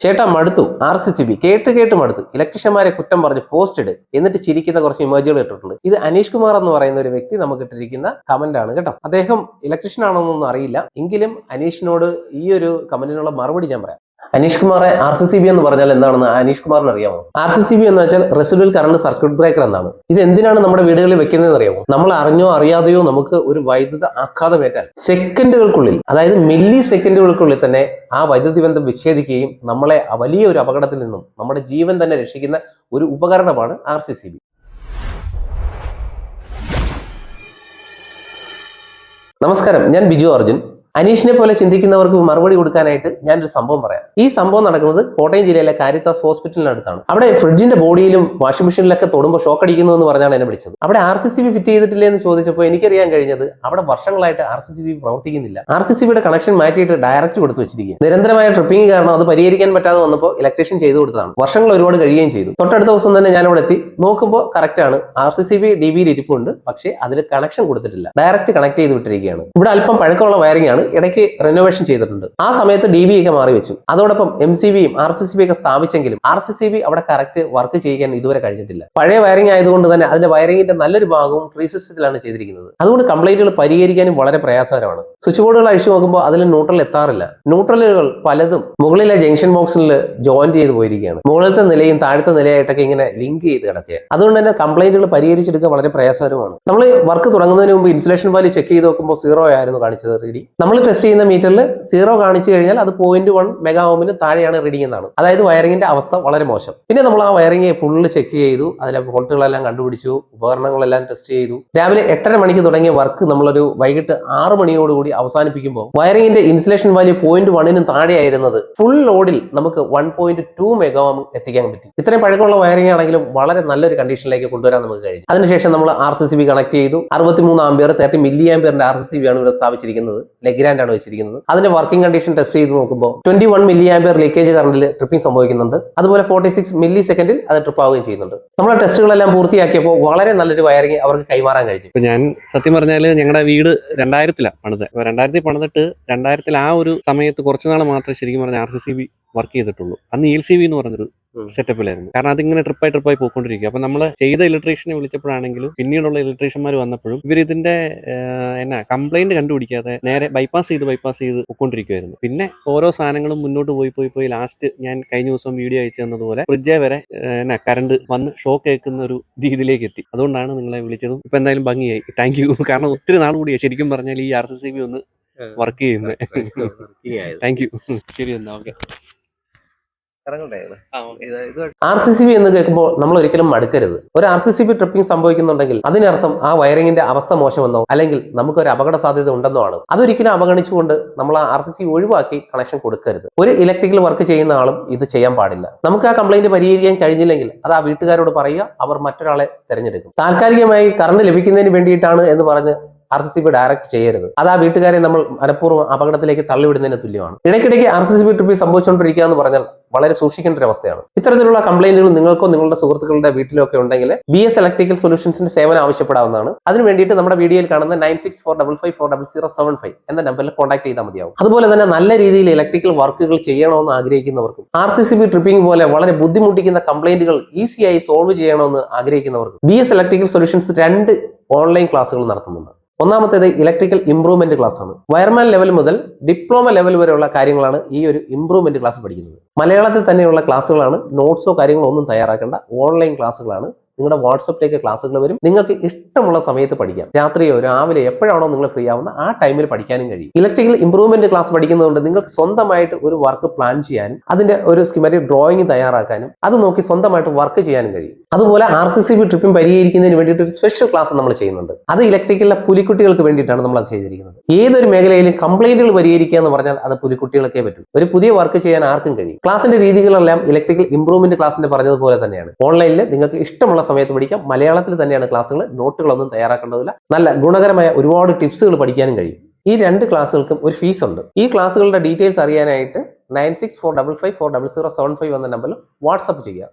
ചേട്ടാ മടുത്തു R C C B. കേട്ട് കേട്ട് മടുത്തു. ഇലക്ട്രീഷ്യന്മാരെ കുറ്റം പറഞ്ഞ് പോസ്റ്റ് ഇട്. എന്നിട്ട് ചിരിക്കുന്ന കുറച്ച് ഇമേജുകൾ ഇട്ടിട്ടുണ്ട്. ഇത് അനീഷ് കുമാർ എന്ന് പറയുന്ന ഒരു വ്യക്തി നമുക്ക് ഇട്ടിരിക്കുന്ന കമന്റ് ആണ് കേട്ടോ. അദ്ദേഹം ഇലക്ട്രീഷ്യൻ ആണോന്നൊന്നും അറിയില്ല. എങ്കിലും അനീഷിനോട് ഈ ഒരു കമന്റിനുള്ള മറുപടി ഞാൻ പറയാം. അനീഷ് കുമാറെ ആർ സി സി ബി എന്ന് പറഞ്ഞാൽ എന്താണെന്ന് അനീഷ് കുമാറിന് അറിയാമോ? ആർ സി സി ബി എന്ന് വെച്ചാൽ റെസിഡുവൽ കറണ്ട് സർക്യൂട്ട് ബ്രേക്കർ എന്നാണ്. ഇത് എന്തിനാണ് നമ്മുടെ വീടുകളിൽ വെക്കുന്നതെന്ന് അറിയാമോ? നമ്മൾ അറിഞ്ഞോ അറിയാതെയോ നമുക്ക് ഒരു വൈദ്യുത ആഘാതമേറ്റാൽ സെക്കൻഡുകൾക്കുള്ളിൽ അതായത് മില്ലി സെക്കൻഡുകൾക്കുള്ളിൽ തന്നെ ആ വൈദ്യുതി ബന്ധം വിച്ഛേദിക്കുകയും നമ്മളെ വലിയ ഒരു അപകടത്തിൽ നിന്നും നമ്മുടെ ജീവൻ തന്നെ രക്ഷിക്കുന്ന ഒരു ഉപകരണമാണ് ആർ സി സി ബി. നമസ്കാരം ഞാൻ ബിജു അർജുൻ. അനീഷിനെ പോലെ ചിന്തിക്കുന്നവർക്ക് മറുപടി കൊടുക്കാനായിട്ട് ഞാനൊരു സംഭവം പറയാം. ഈ സംഭവം നടക്കുന്നത് കോട്ടയം ജില്ലയിലെ കാരിത്താസ് ഹോസ്പിറ്റലിനടുത്താണ് അവിടെ ഫ്രിഡ്ജിന്റെ ബോഡിയിലും വാഷിംഗ് മെഷീനിലൊക്കെ തൊടുമ്പോൾ ഷോക്ക് അടിക്കുന്നു എന്ന് പറഞ്ഞാണ് എന്നെ വിളിച്ചത്. അവിടെ R C C B fit ചെയ്തിട്ടില്ലേ എന്ന് ചോദിച്ചപ്പോൾ എനിക്കറിയാൻ കഴിഞ്ഞത് അവിടെ വർഷങ്ങളായിട്ട് ആർ സി സി ബി പ്രവർത്തിക്കുന്നില്ല. ആർ സി സി ബിയുടെ കണക്ഷൻ മാറ്റിയിട്ട് ഡയറക്റ്റ് കൊടുത്തു വെച്ചിരിക്കുക നിരന്തരമായ ട്രിപ്പിംഗ് കാരണം അത് പരിഹരിക്കാൻ പറ്റാതെ വന്നപ്പോൾ ഇലക്ട്രീഷ്യൻ ചെയ്തു കൊടുത്തതാണ്. വർഷങ്ങൾ ഒരുപാട് കഴിയുകയും ചെയ്തു. തൊട്ടടുത്ത ദിവസം തന്നെ ഞാൻ അവിടെ എത്തി. നോക്കുമ്പോൾ കറക്റ്റ് ആണ്. R C C B D ബിയിൽ ഇരിപ്പുണ്ട്. പക്ഷേ അതിൽ കണക്ഷൻ കൊടുത്തിട്ടില്ല. ഡയറക്റ്റ് കണക്ട് ചെയ്ത് വിട്ടിരിക്കുകയാണ്. ഇവിടെ അല്പം പഴക്കമുള്ള വയറിംഗ് ആണ്. ഇടയ്ക്ക് റെനോവേഷൻ ചെയ്തിട്ടുണ്ട്. ആ സമയത്ത് ഡി ബി ഒക്കെ മാറി വെച്ചു. അതോടൊപ്പം എം സി ബിയും ആർ സി സി ബി ഒക്കെ സ്ഥാപിച്ചെങ്കിലും ആർ സി സി ബി അവിടെ കറക്റ്റ് വർക്ക് ചെയ്യാൻ ഇതുവരെ കഴിഞ്ഞിട്ടില്ല. പഴയ വയറിംഗ് ആയതുകൊണ്ട് തന്നെ അതിന്റെ വയറിംഗിന്റെ നല്ലൊരു ഭാഗവും ട്രീ സിസ്റ്റത്തിലാണ് ചെയ്തിരിക്കുന്നത്. അതുകൊണ്ട് കംപ്ലൈന്റുകൾ പരിഹരിക്കാനും വളരെ പ്രയാസകരമാണ്. സ്വിച്ച് ബോർഡുകൾ അഴിച്ചു നോക്കുമ്പോൾ അതിൽ ന്യൂട്രൽ എത്താറില്ല. ന്യൂട്രലുകൾ പലതും മുകളിലെ ജംഗ്ഷൻ ബോക്സിൽ ജോയിന്റ് ചെയ്ത് പോയിരിക്കുകയാണ്. മുകളിലത്തെ നിലയും താഴത്തെ നിലയായിട്ടൊക്കെ ഇങ്ങനെ ലിങ്ക് ചെയ്ത് കിടക്കുക അതുകൊണ്ട് തന്നെ കംപ്ലൈന്റുകൾ പരിഹരിച്ചെടുക്കുക വളരെ പ്രയാസകരമാണ്. നമ്മൾ വർക്ക് തുടങ്ങുന്നതിന് മുമ്പ് ഇൻസുലേഷൻ വാല്യൂ ചെക്ക് ചെയ്ത് നോക്കുമ്പോൾ സീറോ ആയിരുന്നു കാണിച്ചത് റീഡിംഗ് നമ്മൾ ടെസ്റ്റ് ചെയ്യുന്ന മീറ്ററിൽ സീറോ കാണിച്ചു കഴിഞ്ഞാൽ അത് പോയിന്റ് വൺ മെഗാ ഓമിന് താഴെയാണ് റീഡിംഗ് എന്നാണ്. അതായത് വയറിംഗിന്റെ അവസ്ഥ വളരെ മോശം. പിന്നെ നമ്മൾ ആ വയറിംഗ് ഫുള്ള് ചെക്ക് ചെയ്തു. അതിലെ ഫോൾട്ടുകളെല്ലാം കണ്ടുപിടിച്ചു. ഉപകരണങ്ങളെല്ലാം ടെസ്റ്റ് ചെയ്തു. രാവിലെ എട്ടര മണിക്ക് തുടങ്ങിയ വർക്ക് നമ്മളൊരു വൈകിട്ട് ആറ് മണിയോടുകൂടി അവസാനിപ്പിക്കുമ്പോൾ വയറിംഗിന്റെ ഇൻസുലേഷൻ വാല്യൂ പോയിന്റ് വണ്ണിനും താഴെയായിരുന്നത് ഫുൾ ലോഡിൽ നമുക്ക് one point two mega ohm എത്തിക്കാൻ പറ്റി. ഇത്രയും പഴക്കമുള്ള വയറിംഗ് ആണെങ്കിലും വളരെ നല്ലൊരു കണ്ടീഷനിലേക്ക് കൊണ്ടുവരാൻ നമുക്ക് കഴിഞ്ഞു അതിനുശേഷം നമ്മൾ R C C B connect ചെയ്തു. അറുപത്തിമൂന്ന് ആംബിയർ തേർട്ടി മില്ലി ആംബിയറിന്റെ ആർ സി സി ബി ആണ് ഇവിടെ സ്ഥാപിച്ചിരിക്കുന്നത്. ലെഗ്രാൻഡ് ആണ് വെച്ചിരിക്കുന്നത്. അതിന്റെ വർക്കിംഗ് കണ്ടീഷൻ ടെസ്റ്റ് ചെയ്ത് നോക്കുമ്പോൾ twenty one milli ampere leakage കറണ്ടിൽ tripping സംഭവിക്കുന്നുണ്ട്. അതുപോലെ ഫോർട്ടി സിക്സ് മില്ലി സെക്കൻഡിൽ അത് ട്രിപ്പ് ആവുകയും ചെയ്യുന്നുണ്ട്. നമ്മുടെ ടെസ്റ്റുകളെല്ലാം പൂർത്തിയാക്കിയപ്പോൾ വളരെ നല്ലൊരു വയറിംഗ് അവർക്ക് കൈമാറാൻ കഴിഞ്ഞു. ഞാൻ സത്യം പറഞ്ഞാൽ ഞങ്ങളുടെ വീട് രണ്ടായിരത്തിലാണ് പണിത്. അപ്പൊ രണ്ടായിരത്തി പണിതിട്ട് രണ്ടായിരത്തിൽ ആ ഒരു സമയത്ത് കുറച്ച് നാൾ മാത്രമേ ശരിക്കും പറഞ്ഞാൽ R C C B work ചെയ്തിട്ടുള്ളൂ അന്ന് ഇ എൽ സി ബി എന്ന് പറഞ്ഞൊരു. സെറ്റപ്പിലായിരുന്നു. കാരണം അതിങ്ങനെ ട്രിപ്പായി ട്രിപ്പായി പോയിക്കൊണ്ടിരിക്കുക. അപ്പൊ നമ്മൾ ചെയ്ത ഇലക്ട്രീഷ്യനെ വിളിച്ചപ്പോഴാണെങ്കിലും പിന്നീടുള്ള ഇലക്ട്രീഷ്യന്മാർ വന്നപ്പോഴും ഇവർ ഇതിന്റെ എന്നാ കംപ്ലൈന്റ് കണ്ടുപിടിക്കാതെ നേരെ ബൈപ്പാസ് ചെയ്ത് ബൈപ്പാസ് ചെയ്ത് പോയിക്കൊണ്ടിരിക്കുവായിരുന്നു. പിന്നെ ഓരോ സാധനങ്ങളും മുന്നോട്ട് പോയി പോയി പോയി ലാസ്റ്റ് ഞാൻ കഴിഞ്ഞ ദിവസം വീഡിയോ അയച്ചു തന്നതുപോലെ ഫ്രിഡ്ജെ വരെ എന്നാ കറണ്ട് വന്ന് ഷോക്ക് ഏൽക്കുന്ന ഒരു രീതിയിലേക്ക് എത്തി. അതുകൊണ്ടാണ് നിങ്ങളെ വിളിച്ചതും ഇപ്പൊ എന്തായാലും ഭംഗിയായി. താങ്ക് യു കാരണം ഒത്തിരി നാൾ കൂടിയാ ശരിക്കും പറഞ്ഞാൽ ഈ ആർ സി സി ബി ഒന്ന് വർക്ക് ചെയ്യുന്നത് താങ്ക് യു ശരി എന്നാ okay R C C B എന്ന് കേൾക്കുമ്പോൾ നമ്മൾ ഒരിക്കലും മടുക്കരുത്. ഒരു R C C B tripping സംഭവിക്കുന്നുണ്ടെങ്കിൽ അതിനർത്ഥം ആ വയറിംഗിന്റെ അവസ്ഥ മോശമെന്നോ അല്ലെങ്കിൽ നമുക്ക് ഒരു അപകട സാധ്യത ഉണ്ടെന്നോ ആണ്. അതൊരിക്കലും അവഗണിച്ചുകൊണ്ട് നമ്മൾ ആ ആർ സി സി ഒഴിവാക്കി കണക്ഷൻ കൊടുക്കരുത്. ഒരു ഇലക്ട്രിക്കൽ വർക്ക് ചെയ്യുന്ന ആളും ഇത് ചെയ്യാൻ പാടില്ല. നമുക്ക് ആ കംപ്ലൈന്റ് പരിഹരിക്കാൻ കഴിഞ്ഞില്ലെങ്കിൽ അത് ആ വീട്ടുകാരോട് പറയുക അവർ മറ്റൊരാളെ തിരഞ്ഞെടുക്കും. താൽക്കാലികമായി കറണ്ട് ലഭിക്കുന്നതിന് വേണ്ടിയിട്ടാണ് എന്ന് പറഞ്ഞ് R C C B direct ചെയ്യരുത്. അത് ആ വീട്ടുകാരെ നമ്മൾ മനഃപൂർവം അപകടത്തിലേക്ക് തള്ളിവിടുന്നതിന് തുല്യമാണ്. ഇടയ്ക്കിടയ്ക്ക് ആർ സി സി ബി ട്രിപ്പിൽ സംഭവിച്ചുകൊണ്ടിരിക്കുക എന്ന് പറഞ്ഞാൽ വളരെ സൂക്ഷിക്കേണ്ട ഒരു അവസ്ഥയാണ്. ഇത്തരത്തിലുള്ള കംപ്ലൈന്റുകൾ നിങ്ങൾക്കോ നിങ്ങളുടെ സുഹൃത്തുക്കളുടെ വീട്ടിലോ ഒക്കെ ഉണ്ടെങ്കിൽ ബി എസ് ഇലക്ട്രിക്കൽ സൊല്യൂഷൻസിന്റെ സേവനം ആവശ്യപ്പെടാവുന്നതാണ്. അതിന് വേണ്ടിയിട്ട് നമ്മുടെ വീഡിയോയിൽ കാണുന്ന nine six four double five four double zero seven five എന്ന നമ്പറിൽ കോൺടാക്ട് ചെയ്താൽ മതിയാവും. അതുപോലെ തന്നെ നല്ല രീതിയിൽ ഇലക്ട്രിക്കൽ വർക്കുകൾ ചെയ്യണമെന്ന് ആഗ്രഹിക്കുന്നവർക്കും R C C B tripping പോലെ വളരെ ബുദ്ധിമുട്ടിക്കുന്ന കംപ്ലൈന്റുകൾ ഈസിയായി സോൾവ് ചെയ്യണമെന്ന് ആഗ്രഹിക്കുന്നവർക്കും ബി എസ് ഇലക്ട്രിക്കൽ സൊല്യൂഷൻസ് രണ്ട് ഓൺലൈൻ ക്ലാസ്സുകൾ നടത്തുന്നുണ്ട്. ഒന്നാമത്തേത് ഇലക്ട്രിക്കൽ ഇംപ്രൂവ്മെന്റ് ക്ലാസ് ആണ്. വയർമാൻ ലെവൽ മുതൽ ഡിപ്ലോമ ലെവൽ വരെയുള്ള കാര്യങ്ങളാണ് ഈ ഒരു ഇംപ്രൂവ്മെന്റ് ക്ലാസ് പഠിക്കുന്നത്. മലയാളത്തിൽ തന്നെയുള്ള ക്ലാസ്സുകളാണ് നോട്ട്സോ കാര്യങ്ങളോ ഒന്നും തയ്യാറാക്കേണ്ട ഓൺലൈൻ ക്ലാസ്സുകളാണ് നിങ്ങളുടെ വാട്സപ്പിലേക്ക് ക്ലാസ്സുകൾ വരും. നിങ്ങൾക്ക് ഇഷ്ടമുള്ള സമയത്ത് പഠിക്കാം. രാത്രിയോ രാവിലെ എപ്പോഴാണോ നിങ്ങൾ ഫ്രീ ആവുന്ന ആ ടൈമിൽ പഠിക്കാനും കഴിയും. ഇലക്ട്രിക്കൽ ഇംപ്രൂവ്മെന്റ് ക്ലാസ് പഠിക്കുന്നതുകൊണ്ട് നിങ്ങൾക്ക് സ്വന്തമായിട്ട് ഒരു വർക്ക് പ്ലാൻ ചെയ്യാനും അതിന്റെ ഒരു സ്കിമാറ്റിക് ഡ്രോയിങ് തയ്യാറാക്കാനും അത് നോക്കി സ്വന്തമായിട്ട് വർക്ക് ചെയ്യാനും കഴിയും. അതുപോലെ ആർ സി സി ബി ട്രിപ്പും പരിഹരിക്കുന്നതിന് വേണ്ടിയിട്ട് ഒരു സ്പെഷ്യൽ ക്ലാസ് നമ്മൾ ചെയ്യുന്നുണ്ട്. അത് ഇലക്ട്രിക്കലിലെ പുലിക്കുട്ടികൾക്ക് വേണ്ടിയിട്ടാണ് നമ്മൾ അത് ചെയ്തിരിക്കുന്നത്. ഏതൊരു മേഖലയിലും കംപ്ലൈന്റുകൾ പരിഹരിക്കുക എന്ന് പറഞ്ഞാൽ അത് പുലിക്കുട്ടികളൊക്കെ പറ്റും. ഒരു പുതിയ വർക്ക് ചെയ്യാൻ ആർക്കും കഴിയും. ക്ലാസിന്റെ രീതികളെല്ലാം ഇലക്ട്രിക്കൽ ഇംപ്രൂവ്മെന്റ് ക്ലാസിന്റെ പറഞ്ഞതുപോലെ തന്നെയാണ്. ഓൺലൈനിൽ നിങ്ങൾക്ക് ഇഷ്ടമുള്ള സമയത്ത് പഠിക്കാം. മലയാളത്തിൽ തന്നെയാണ് ക്ലാസ്സുകൾ നോട്ടുകളൊന്നും തയ്യാറാക്കേണ്ടതില്ല. നല്ല ഗുണകരമായ ഒരുപാട് ടിപ്സുകൾ പഠിക്കാനും കഴിയും. ഈ രണ്ട് ക്ലാസ്സുകൾക്കും ഒരു ഫീസ് ഉണ്ട്. ഈ ക്ലാസ്സുകളുടെ ഡീറ്റെയിൽസ് അറിയാനായിട്ട് nine six four double five four double zero seven five എന്ന നമ്പറിൽ വാട്സപ്പ് ചെയ്യുക.